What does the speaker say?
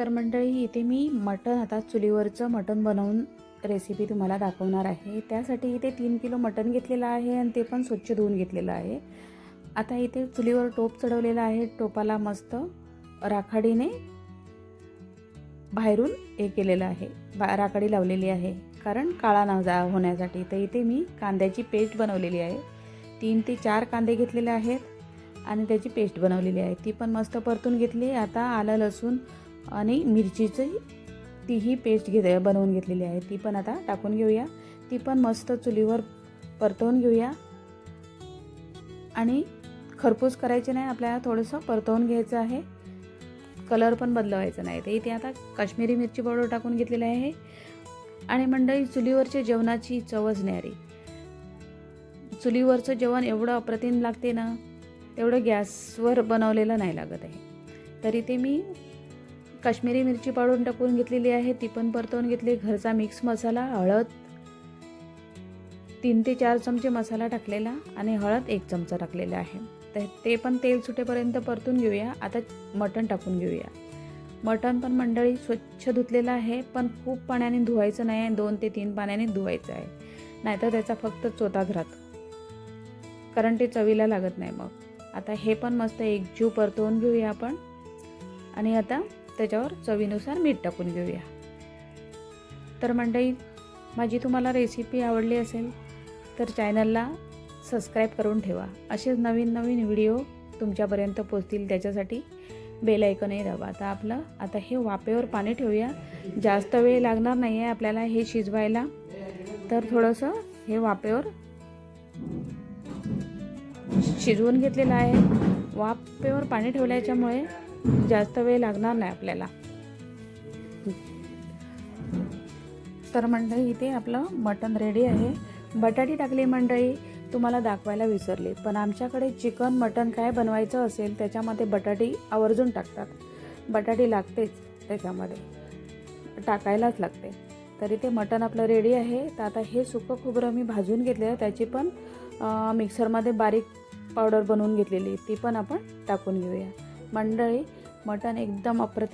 तर मंडळी इथे मी मटण आता चुलीवरचं मटण बनवून रेसिपी तुम्हाला दाखवणार आहे. त्यासाठी इथे तीन किलो मटण घेतलेलं आहे आणि ते पण स्वच्छ धुवून घेतलेलं आहे. आता इथे चुलीवर टोप चढवलेला आहे. टोपाला मस्त राखाडीने बाहेरून हे केलेलं आहे. बा राखाडी लावलेली आहे. कारण काळा न जा होण्यासाठी. तर इथे मी कांद्याची पेस्ट बनवलेली आहे. तीन ते चार कांदे घेतलेले आहेत आणि त्याची पेस्ट बनवलेली आहे. ती पण मस्त परतून घेतली. आता आलं लसूण आणि मिरचीची तीही पेस्ट घेत बनवून घेतलेली आहे. ती पण आता टाकून घेऊया. ती पण मस्त चुलीवर परतवून घेऊया. आणि खरपूस करायचे नाही आपल्याला थोडंसं परतवून घ्यायचं आहे. कलर पण बदलवायचा नाही. ते इथे आता काश्मीरी मिरची पावडर टाकून घेतलेली आहे. आणि मंडळी चुलीवरच्या जेवणाची चवच न्यारी चुलीवरचं जेवण एवढं अप्रतिम लागते ना तेवढं गॅसवर बनवलेलं नाही लागत आहे. तरी ते मी काश्मीरी मिरची पाडून टाकून घेतलेली आहे. ती पण परतवून घेतली. घरचा मिक्स मसाला हळद तीन ते चार चमचे मसाला टाकलेला आणि हळद एक चमचा टाकलेला आहे. तर ते पण तेल सुटेपर्यंत परतून घेऊया. आता मटण टाकून घेऊया. मटण पण मंडळी स्वच्छ धुतलेलं आहे पण खूप पाण्याने धुवायचं नाही आहे. दोन ते तीन पाण्याने धुवायचं आहे. नाहीतर त्याचा फक्त चोताच राहतो कारण ते चवीला लागत नाही मग. आता हे पण मस्त एकजीव परतवून घेऊया आपण. आणि आता त्याच्यावर चवीनुसार मीठ टाकून घेऊया. तर मंडळी माझी तुम्हाला रेसिपी आवडली असेल तर चॅनलला सबस्क्राईब करून ठेवा. असेच नवीन नवीन व्हिडिओ तुमच्यापर्यंत पोचतील त्याच्यासाठी बेल ऐकूनही दाबा. आता आपलं आता हे वापेवर पाणी ठेवूया. जास्त वेळ लागणार नाही आहे आपल्याला हे शिजवायला. तर थोडंसं हे वाफेवर शिजवून घेतलेलं आहे. वापेवर पाणी ठेवल्याच्यामुळे जास्त वेळ लागणार नाही आपल्याला. तर मंडळी इथे आपलं मटण रेडी आहे. बटाटी टाकली मंडळी तुम्हाला दाखवायला विसरले. पण आमच्याकडे चिकन मटण काय बनवायचं असेल त्याच्यामध्ये बटाटी आवर्जून टाकतात. बटाटी लागतेच त्याच्यामध्ये. टाकायलाच लागते. तरी ते मटण आपलं रेडी आहे. तर आता हे सुकं खोबरं मी भाजून घेतले त्याची पण मिक्सरमध्ये बारीक पावडर बनवून घेतलेली ती पण आपण टाकून घेऊया. मंडळी मटण एकदम अप्रतिम